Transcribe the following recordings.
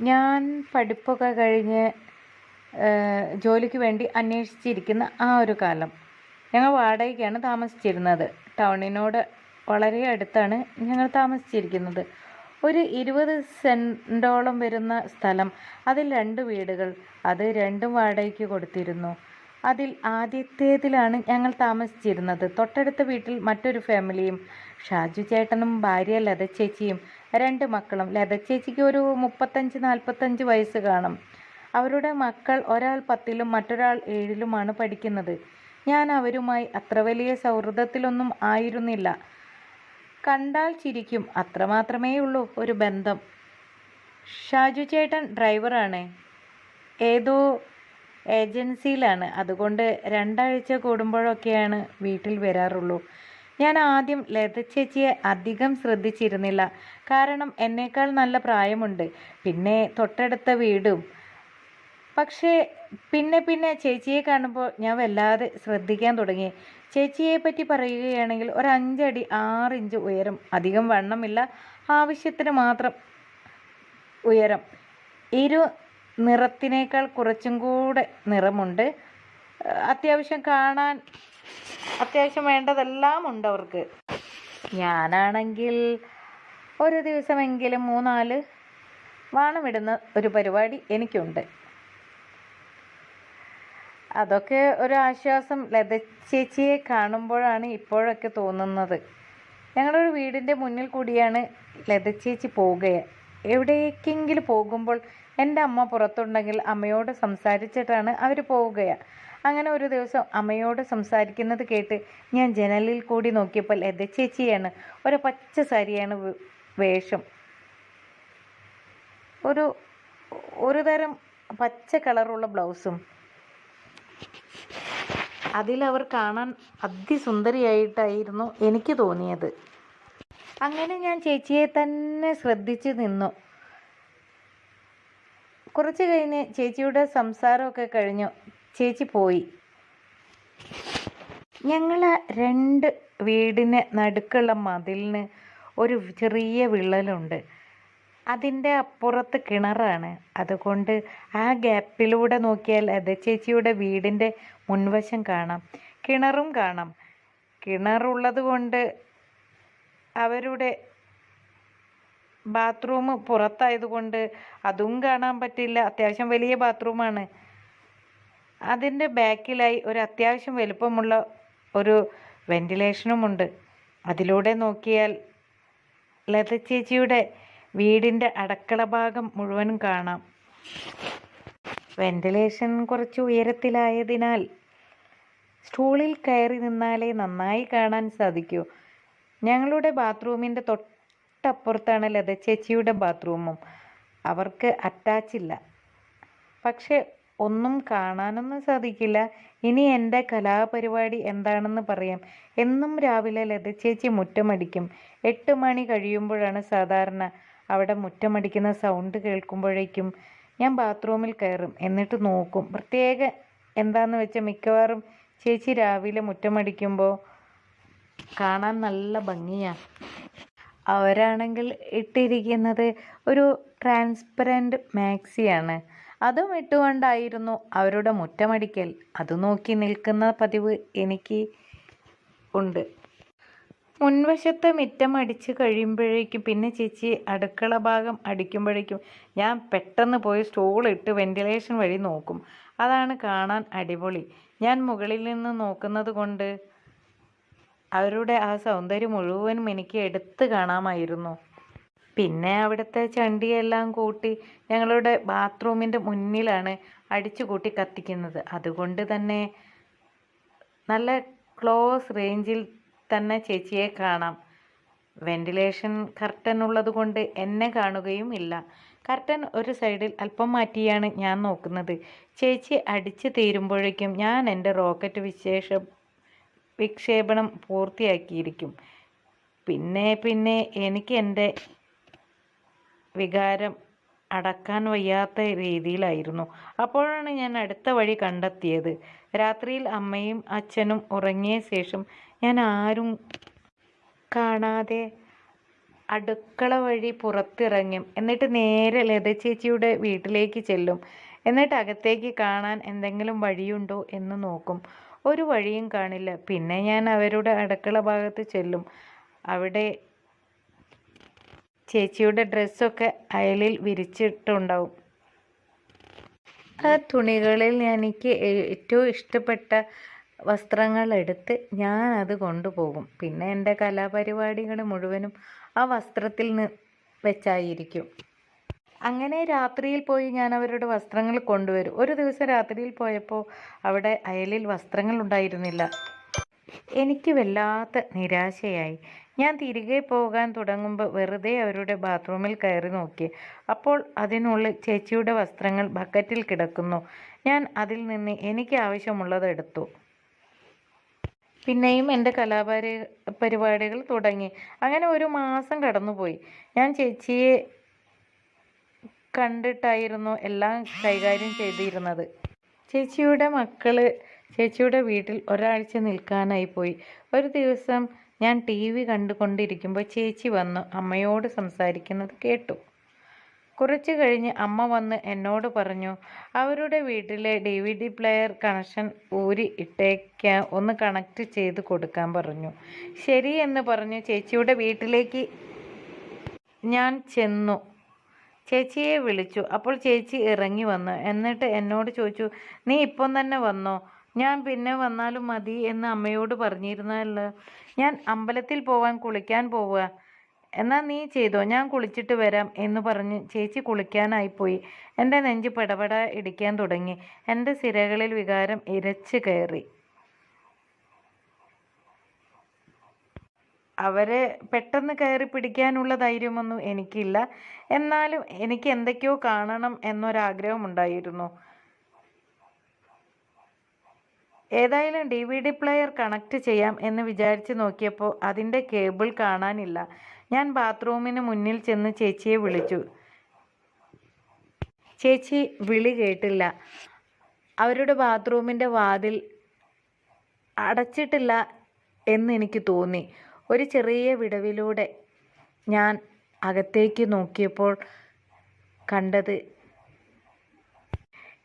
ഞാൻ പഠിപ്പൊക്കെ കഴിഞ്ഞ് ജോലിക്ക് വേണ്ടി അന്വേഷിച്ചിരിക്കുന്ന ആ ഒരു കാലം. ഞങ്ങൾ വാടകയ്ക്കാണ് താമസിച്ചിരുന്നത്. ടൗണിനോട് വളരെ അടുത്താണ് ഞങ്ങൾ താമസിച്ചിരിക്കുന്നത്. ഒരു ഇരുപത് സെന്റോളം വരുന്ന സ്ഥലം. അതിൽ രണ്ട് വീടുകൾ. അത് രണ്ടും വാടകയ്ക്ക് കൊടുത്തിരുന്നു. അതിൽ ആദ്യത്തേതിലാണ് ഞങ്ങൾ താമസിച്ചിരുന്നത്. തൊട്ടടുത്ത വീട്ടിൽ മറ്റൊരു ഫാമിലിയും ഷാജു ചേട്ടനും ഭാര്യ ലത ചേച്ചിയും രണ്ട് മക്കളും. ലത ചേച്ചിക്ക് ഒരു മുപ്പത്തഞ്ച് നാൽപ്പത്തഞ്ച് വയസ്സ് കാണും. അവരുടെ മക്കൾ ഒരാൾ പത്തിലും മറ്റൊരാൾ ഏഴിലുമാണ് പഠിക്കുന്നത്. ഞാൻ അവരുമായി അത്ര വലിയ സൗഹൃദത്തിലൊന്നും ആയിരുന്നില്ല. കണ്ടാൽ ചിരിക്കും. അത്രമാത്രമേ ഉള്ളൂ ഒരു ബന്ധം. ഷാജു ചേട്ടൻ ഡ്രൈവറാണ്. ഏതോ ഏജൻസിയിലാണ്. അതുകൊണ്ട് രണ്ടാഴ്ച കൂടുമ്പോഴൊക്കെയാണ് വീട്ടിൽ വരാറുള്ളൂ. ഞാൻ ആദ്യം ലത ചേച്ചിയെ അധികം ശ്രദ്ധിച്ചിരുന്നില്ല. കാരണം എന്നേക്കാൾ നല്ല പ്രായമുണ്ട്. പിന്നെ തൊട്ടടുത്ത വീടും. പക്ഷേ പിന്നെ പിന്നെ ചേച്ചിയെ കാണുമ്പോൾ ഞാൻ വല്ലാതെ ശ്രദ്ധിക്കാൻ തുടങ്ങി. ചേച്ചിയെ പറ്റി പറയുകയാണെങ്കിൽ ഒരു അഞ്ചടി ആറ് ഇഞ്ച് ഉയരം. അധികം വണ്ണമില്ല. ആവശ്യത്തിന് മാത്രം ഉയരം. ഇരു നിറത്തിനേക്കാൾ കുറച്ചും കൂടെ നിറമുണ്ട്. അത്യാവശ്യം കാണാൻ അത്യാവശ്യം വേണ്ടതെല്ലാം ഉണ്ട് അവർക്ക്. ഞാനാണെങ്കിൽ ഒരു ദിവസമെങ്കിലും മൂന്നാൽ വാണമിടുന്ന ഒരു പരിപാടി എനിക്കുണ്ട്. അതൊക്കെ ഒരു ആശ്വാസം ലത ചേച്ചിയെ കാണുമ്പോഴാണ് ഇപ്പോഴൊക്കെ തോന്നുന്നത്. ഞങ്ങളുടെ ഒരു വീടിന്റെ മുന്നിൽ കൂടിയാണ് ലത ചേച്ചി പോകുക എവിടേക്കെങ്കിലും പോകുമ്പോൾ എന്റെ അമ്മ പുറത്തുണ്ടെങ്കിൽ അമ്മയോട് സംസാരിച്ചിട്ടാണ് അവർ പോവുകയാണ് അങ്ങനെ ഒരു ദിവസം അമ്മയോട് സംസാരിക്കുന്നത് കേട്ട് ഞാൻ ജനലിൽ കൂടി നോക്കിയപ്പോൾ എന്റെ ചേച്ചിയാണ്. ഒരു പച്ച സാരിയാണ് വേഷം. ഒരു ഒരു തരം പച്ച കളറുള്ള ബ്ലൗസും. അതിലവർ കാണാൻ അതിസുന്ദരിയായിട്ടായിരുന്നു എനിക്ക് തോന്നിയത്. അങ്ങനെ ഞാൻ ചേച്ചിയെ തന്നെ ശ്രദ്ധിച്ചു നിന്നു. കുറച്ച് കഴിഞ്ഞ് ചേച്ചിയുടെ സംസാരമൊക്കെ കഴിഞ്ഞു. ചേച്ചി പോയി. ഞങ്ങൾ രണ്ട് വീടിന് നടുക്കുള്ള മതിലിന് ഒരു ചെറിയ വിള്ളലുണ്ട്. അതിന്റെ അപ്പുറത്ത് കിണറാണ്. അതുകൊണ്ട് ആ ഗ്യാപ്പിലൂടെ നോക്കിയാൽ അത് ചേച്ചിയുടെ വീടിന്റെ മുൻവശം കാണാം. കിണറും കാണാം. കിണറുള്ളത് കൊണ്ട് അവരുടെ ബാത്റൂം പുറത്തായതുകൊണ്ട് അതും കാണാൻ പറ്റില്ല. അത്യാവശ്യം വലിയ ബാത്റൂമാണ് അതിന്റെ ബാക്കിലായി ഒരു അത്യാവശ്യം വലുപ്പമുള്ള ഒരു വെന്റിലേഷനുമുണ്ട് അതിലൂടെ നോക്കിയാൽ ലത ചേച്ചിയുടെ വീടിന്റെ അടക്കള ഭാഗം മുഴുവനും കാണാം. വെന്റിലേഷൻ കുറച്ച് ഉയരത്തിലായതിനാൽ സ്റ്റൂളിൽ കയറി നിന്നാലേ നന്നായി കാണാൻ സാധിക്കൂ. ഞങ്ങളുടെ ബാത്റൂമിന്റെ തൊട്ടപ്പുറത്താണ് ലത ചേച്ചിയുടെ ബാത്റൂമും. അവർക്ക് അറ്റാച്ചില്ല പക്ഷെ ഒന്നും കാണാനൊന്നും സാധിക്കില്ല. ഇനി എന്റെ കലാപരിപാടി എന്താണെന്ന് പറയാം. എന്നും രാവിലെ ലത ചേച്ചി മുറ്റമടിക്കും. എട്ട് മണി കഴിയുമ്പോഴാണ് സാധാരണ അവിടെ മുറ്റമടിക്കുന്ന സൗണ്ട് കേൾക്കുമ്പോഴേക്കും ഞാൻ ബാത്റൂമിൽ കയറും. എന്നിട്ട് നോക്കും. പ്രത്യേക എന്താന്ന് വെച്ചാൽ മിക്കവാറും ചേച്ചി രാവിലെ മുറ്റമടിക്കുമ്പോൾ കാണാൻ നല്ല ഭംഗിയാണ് അവരാണെങ്കിൽ ഇട്ടിരിക്കുന്നത് ഒരു ട്രാൻസ്പെറന്റ് മാക്സിയാണ് അതും ഇട്ടുകൊണ്ടായിരുന്നു അവരുടെ മുറ്റമടിക്കൽ. അത് നോക്കി നിൽക്കുന്ന പതിവ് എനിക്ക് ഉണ്ട്. മുൻവശത്തെ മിറ്റം അടിച്ച് കഴിയുമ്പോഴേക്കും പിന്നെ ചേച്ചി അടുക്കള ഭാഗം അടിക്കുമ്പോഴേക്കും ഞാൻ പെട്ടെന്ന് പോയി സ്റ്റോൾ ഇട്ട് വെന്റിലേഷൻ വഴി നോക്കും. അതാണ് കാണാൻ അടിപൊളി. ഞാൻ മുകളിൽ നിന്ന് നോക്കുന്നത് കൊണ്ട് അവരുടെ ആ സൗന്ദര്യം മുഴുവനും എനിക്ക് എടുത്തു കാണാമായിരുന്നു. പിന്നെ അവിടുത്തെ ചണ്ടിയെല്ലാം കൂട്ടി ഞങ്ങളുടെ ബാത്റൂമിന്റെ മുന്നിലാണ് അടിച്ചു കൂട്ടി കത്തിക്കുന്നത്. അതുകൊണ്ട് തന്നെ നല്ല ക്ലോസ് റേഞ്ചിൽ തന്നെ ചേച്ചിയെ കാണാം. വെന്റിലേഷൻ കർട്ടൻ ഉള്ളത് കൊണ്ട് എന്നെ കാണുകയും ഇല്ല. കർട്ടൻ ഒരു സൈഡിൽ അല്പം മാറ്റിയാണ് ഞാൻ നോക്കുന്നത്. ചേച്ചി അടിച്ച് തീരുമ്പോഴേക്കും ഞാൻ എന്റെ റോക്കറ്റ് വിശേഷം വിക്ഷേപണം പൂർത്തിയാക്കിയിരിക്കും. പിന്നെ പിന്നെ എനിക്ക് എന്റെ വികാരം അടക്കാൻ വയ്യാത്ത രീതിയിലായിരുന്നു. അപ്പോഴാണ് ഞാൻ അടുത്ത വഴി കണ്ടെത്തിയത്. രാത്രിയിൽ അമ്മയും അച്ഛനും ഉറങ്ങിയ ശേഷം ഞാൻ ആരും കാണാതെ അടുക്കള വഴി പുറത്തിറങ്ങും. എന്നിട്ട് നേരെ ലത ചേച്ചിയുടെ വീട്ടിലേക്ക് ചെല്ലും. എന്നിട്ട് അകത്തേക്ക് കാണാൻ എന്തെങ്കിലും വഴിയുണ്ടോ എന്ന് നോക്കും. ഒരു വഴിയും കാണില്ല. പിന്നെ ഞാൻ അവരുടെ അടുക്കള ഭാഗത്ത് ചെല്ലും. അവിടെ ചേച്ചിയുടെ ഡ്രസ്സൊക്കെ അയലിൽ വിരിച്ചിട്ടുണ്ടാവും. ആ തുണികളിൽ എനിക്ക് ഏറ്റവും ഇഷ്ടപ്പെട്ട വസ്ത്രങ്ങൾ എടുത്ത് ഞാൻ അത് കൊണ്ടുപോകും. പിന്നെ എന്റെ കലാപരിപാടികൾ മുഴുവനും ആ വസ്ത്രത്തിൽ വെച്ചായിരിക്കും. അങ്ങനെ രാത്രിയിൽ പോയി ഞാൻ അവരുടെ വസ്ത്രങ്ങൾ കൊണ്ടുവരും. ഒരു ദിവസം രാത്രിയിൽ പോയപ്പോൾ അവിടെ അയലിൽ വസ്ത്രങ്ങൾ ഉണ്ടായിരുന്നില്ല. എനിക്ക് വല്ലാത്ത നിരാശയായി. ഞാൻ തിരികെ പോകാൻ തുടങ്ങുമ്പോൾ വെറുതെ അവരുടെ ബാത്റൂമിൽ കയറി നോക്കി. അപ്പോൾ അതിനുള്ളിൽ ചേച്ചിയുടെ വസ്ത്രങ്ങൾ ബക്കറ്റിൽ കിടക്കുന്നു. ഞാൻ അതിൽ നിന്ന് എനിക്ക് ആവശ്യമുള്ളത് എടുത്തു. പിന്നെയും എന്റെ കലാപരി പരിപാടികൾ തുടങ്ങി. അങ്ങനെ ഒരു മാസം കടന്നുപോയി. ഞാൻ ചേച്ചിയെ കണ്ടിട്ടായിരുന്നു എല്ലാം കൈകാര്യം ചെയ്തിരുന്നത്. ചേച്ചിയുടെ മക്കൾ ചേച്ചിയുടെ വീട്ടിൽ ഒരാഴ്ച നിൽക്കാനായി പോയി. ഒരു ദിവസം ഞാൻ ടി വി കണ്ടുകൊണ്ടിരിക്കുമ്പോൾ ചേച്ചി വന്നു അമ്മയോട് സംസാരിക്കുന്നത് കേട്ടു. കുറച്ച് കഴിഞ്ഞ് അമ്മ വന്ന് എന്നോട് പറഞ്ഞു അവരുടെ വീട്ടിലെ D V D player connection ഊരി ഇട്ടേക്കാൻ ഒന്ന് കണക്ട് ചെയ്ത് കൊടുക്കാൻ പറഞ്ഞു. ശരി എന്ന് പറഞ്ഞു ചേച്ചിയുടെ വീട്ടിലേക്ക് ഞാൻ ചെന്നു. ചേച്ചിയെ വിളിച്ചു. അപ്പോൾ ചേച്ചി ഇറങ്ങി വന്നു. എന്നിട്ട് എന്നോട് ചോദിച്ചു നീ ഇപ്പം തന്നെ വന്നോ? ഞാൻ പിന്നെ വന്നാലും മതി എന്ന് അമ്മയോട് പറഞ്ഞിരുന്നല്ലോ. ഞാൻ അമ്പലത്തിൽ പോവാൻ കുളിക്കാൻ പോവുക. എന്നാൽ നീ ചെയ്തോ? ഞാൻ കുളിച്ചിട്ട് വരാം എന്ന് പറഞ്ഞ് ചേച്ചി കുളിക്കാനായി പോയി. എന്റെ നെഞ്ച് പടപട ഇടിക്കാൻ തുടങ്ങി. എന്റെ സിരകളിൽ വികാരം ഇരച്ച് കയറി. അവരെ പെട്ടെന്ന് കയറി പിടിക്കാനുള്ള ധൈര്യമൊന്നും എനിക്കില്ല. എന്നാലും എനിക്ക് എന്തൊക്കെയോ കാണണം എന്നൊരാഗ്രഹം ഉണ്ടായിരുന്നു. ഏതായാലും D V D player connect ചെയ്യാം എന്ന് വിചാരിച്ച് നോക്കിയപ്പോൾ അതിന്റെ കേബിൾ കാണാനില്ല. ഞാൻ ബാത്റൂമിന് മുന്നിൽ ചെന്ന് ചേച്ചിയെ വിളിച്ചു. ചേച്ചി വിളി കേട്ടില്ല. അവരുടെ ബാത്റൂമിന്റെ വാതിൽ അടച്ചിട്ടില്ല എന്ന് എനിക്ക് തോന്നി. ഒരു ചെറിയ വിടവിലൂടെ ഞാൻ അകത്തേക്ക് നോക്കിയപ്പോൾ കണ്ടത്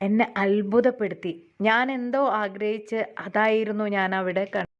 എന്നെ അത്ഭുതപ്പെടുത്തി. ഞാൻ എന്തോ ആഗ്രഹിച്ച് അതായിരുന്നു ഞാൻ അവിടെ കണ്ടത്.